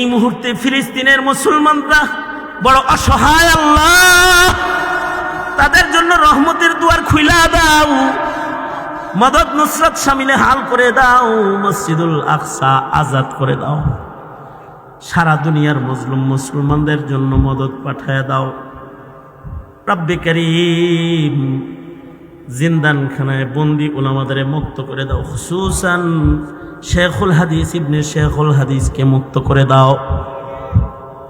এই মুহূর্তে ফিলিস্তিনের মুসলমানরা বড় অসহায় আল্লাহ। তাদের জন্য রহমতের দুয়ার খুইলা দাও। মদত নুসরত সামিলে হাল করে দাও। মসজিদুল আকসা আজাদ করে দাও। সারা দুনিয়ার মুসলিম মুসলমানদের জন্য মদত পাঠায় দাও। রব্বে করিম জিন্দানখানায় বন্দি ওলামাদের মুক্ত করে দাও। খুসুসান শেখুল হাদিস, ইবনে শেখুল হাদিসকে মুক্ত করে দাও।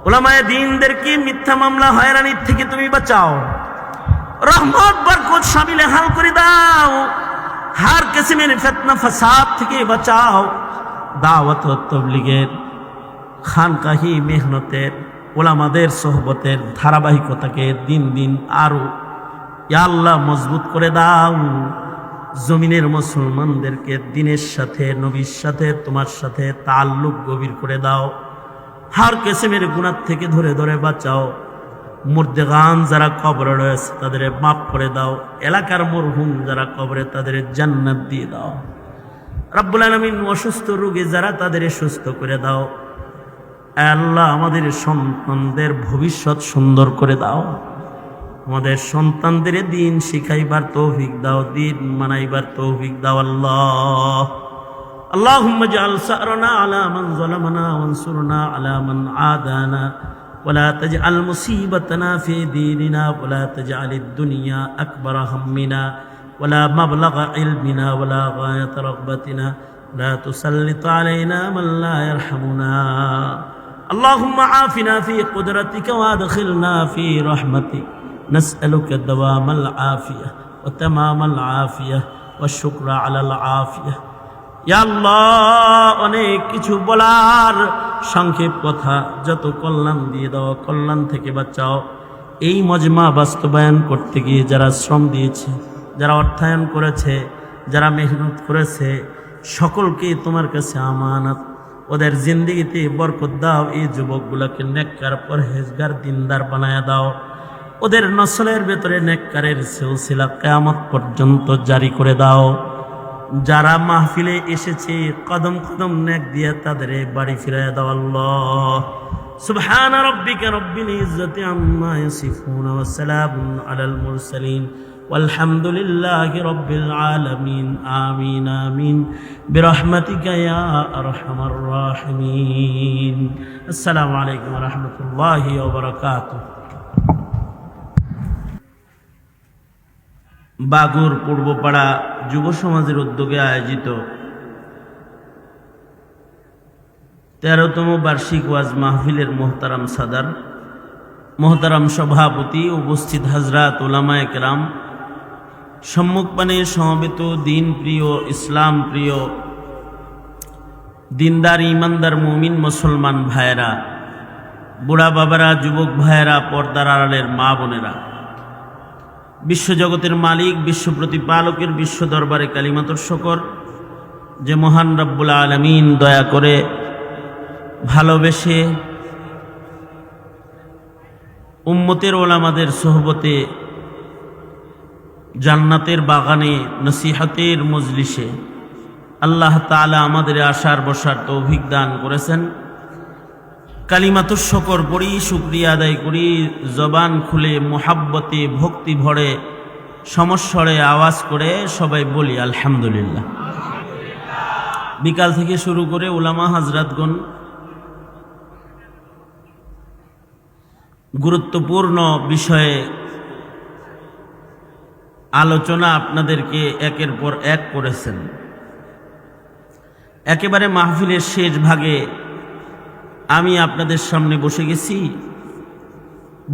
ওলামায় দিনদেরকে মিথ্যা মামলা হয়রানির থেকে তুমি বাঁচাও? রহমত, বরকত সামিলে হাল করে দাও। হার কিসিমের ফেতনা, ফাসাদ থেকে বাঁচাও। দাওয়াত তবলিগের খানকাহি মেহনতের ওলামাদের সোহবতের ধারাবাহিকতাকে দিন দিন আরও আল্লাহ, মজবুত করে দাও। জমিনের মুসলমানদেরকে দিনের সাথে, নবীর সাথে, তোমার সাথে তাল্লুক গভীর করে দাও। হার কেসেমের গুণার থেকে ধরে ধরে বাঁচাও। মুর্দেগান যারা কবরে রয়েছে, তাদের মাফ করে দাও। এলাকার মরহুম যারা কবরে, তাদের জান্নাত দিয়ে দাও। রাব্বুল আলমিন অসুস্থ রোগী যারা, তাদের সুস্থ করে দাও। আল্লাহ আমাদের সন্তানদের ভবিষ্যৎ সুন্দর করে দাও। আমাদের সন্তানদের দিন শিখাইবার তৌফিক দাও দিন মানাইবার তৌফিক দাও আল্লাহ اللهم اجعل سأرنا على من ظلمنا وانصرنا على من عادانا ولا تجعل مصيبتنا في ديننا ولا تجعل الدنيا أكبر همنا ولا مبلغ علمنا ولا غاية رغبتنا لا تسلط علينا من لا يرحمنا اللهم عافنا في قدرتك وادخلنا في رحمتك نسألك دوام العافية وتمام العافية والشكر على العافية ইয়া আল্লাহ অনেক কিছু বলার সংক্ষেপ কথা যত কল্যাণ দিয়ে দাও কল্যাণ থেকে বাঁচাও এই মজমা বাস্তবায়ন করতে গিয়ে যারা শ্রম দিয়েছে যারা অর্থায়ন করেছে যারা মেহনত করেছে সকলকে তোমার কাছে আমানত ওদের জিন্দিগিতে বরকত দাও এই যুবকগুলোকে নেককার পরহেজগার দিনদার বানায় দাও ওদের নসলের ভেতরে নেককারের সিলসিলা কেয়ামত পর্যন্ত জারি করে দাও যারা মাহফিলে এসেছে কদম কদম নেক দিয়ে তাদের বাড়ি ফিরায় দাও আল্লাহ سبحان ربك رب العزة عما يصفون وسلام على المرسلين والحمد لله رب العالمين آمين آمين برحمتك يا أرحم الراحمين السلام عليكم ورحمة الله وبركاته বাগুর পূর্বপাড়া যুব সমাজের উদ্যোগে আয়োজিত তেরোতম বার্ষিক ওয়াজ মাহফিলের মোহতারাম সাদার, মোহতারাম সভাপতি উপস্থিত হাজরাত ওলামায় কেরাম সম্মুখপানে সমবেত দিন প্রিয়, ইসলাম প্রিয়, দিনদার, ইমানদার, মুমিন, মুসলমান ভাইয়েরা, বুড়া বাবারা, যুবক ভাইয়েরা, পর্দার আড়ালের মা বোনেরা বিশ্বজগতের মালিক, বিশ্ব প্রতিপালকের, বিশ্ব দরবারে কালিমাতর শকর। যে মহান রব্বুল আলমিন দয়া করে ভালোবেসে উম্মতের ওলামাদের সোহবতে জান্নাতের বাগানে নসিহাতের মজলিসে আল্লাহ তালা আমাদের আশার বসার তৌভিক দান করেছেন। কালিমাতুর শকর পড়ি শুক্রিয়া আদায় করি। জবান খুলে মোহাব্বতে, ভক্তি ভরে, সমস্বরে আওয়াজ করে সবাই বলি, আলহামদুলিল্লাহ। বিকাল থেকে শুরু করে উলামা হাজরাতগণ গুরুত্বপূর্ণ বিষয়ে আলোচনা আপনাদেরকে একের পর এক করেছেন। একেবারে মাহফিলের শেষ ভাগে আমি আপনাদের সামনে বসে গেছি।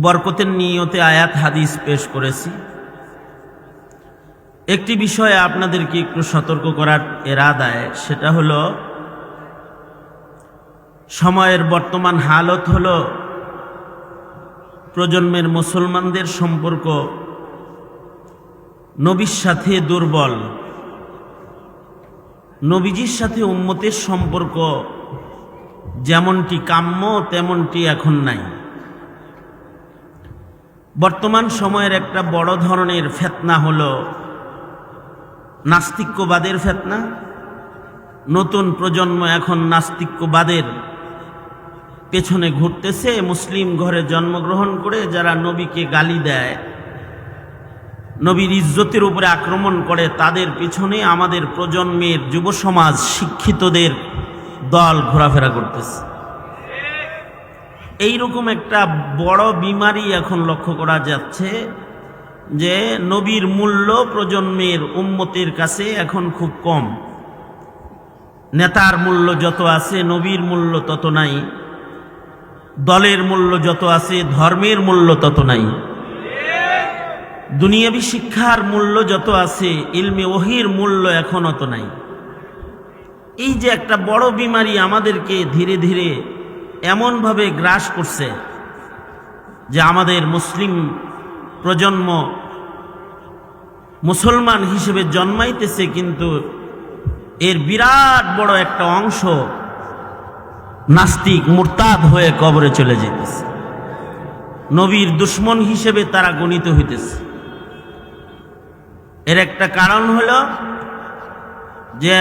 বরকতের নিয়তে আয়াত, হাদিস পেশ করেছি। একটি বিষয়ে আপনাদেরকে একটু সতর্ক করার এরাদায়, সেটা হলো, সময়ের বর্তমান হালত হল প্রজন্মের মুসলমানদের সম্পর্ক নবীর সাথে দুর্বল, নবীজির সাথে উম্মতের সম্পর্ক যেমনটি কাম্য, তেমনটি এখন নাই। বর্তমান সময়ের একটা বড় ধরনের ফেতনা হল নাস্তিক্যবাদের ফেতনা। নতুন প্রজন্ম এখন নাস্তিক্যবাদের পেছনে ঘুরতেছে। মুসলিম ঘরে জন্মগ্রহণ করে যারা নবীকে গালি দেয়, নবীর ইজ্জতের উপরে আক্রমণ করে, তাদের পিছনে আমাদের প্রজন্মের যুব সমাজ শিক্ষিতদের দল ঘোরাফেরা করতেছে। এইরকম একটা বড় বিমারি এখন লক্ষ্য করা যাচ্ছে যে নবীর মূল্য প্রজন্মের উম্মতের কাছে এখন খুব কম। নেতার মূল্য যত আছে, নবীর মূল্য তত নাই। দলের মূল্য যত আছে, ধর্মের মূল্য তত নাই। দুনিয়াবী শিক্ষার মূল্য যত আছে, ইলমে ওহির মূল্য এখন অত নাই। এই যে একটা বড় বিমারি আমাদেরকে ধীরে ধীরে এমনভাবে গ্রাস করছে যে আমাদের মুসলিম প্রজন্ম মুসলমান হিসেবে জন্মাইতেছে, কিন্তু এর বিরাট বড় একটা অংশ নাস্তিক, মুরতাদ হয়ে কবরে চলে যেতেছে। নবীর দুশ্মন হিসেবে তারা গণিত হইতেছে। এর একটা কারণ হলো যে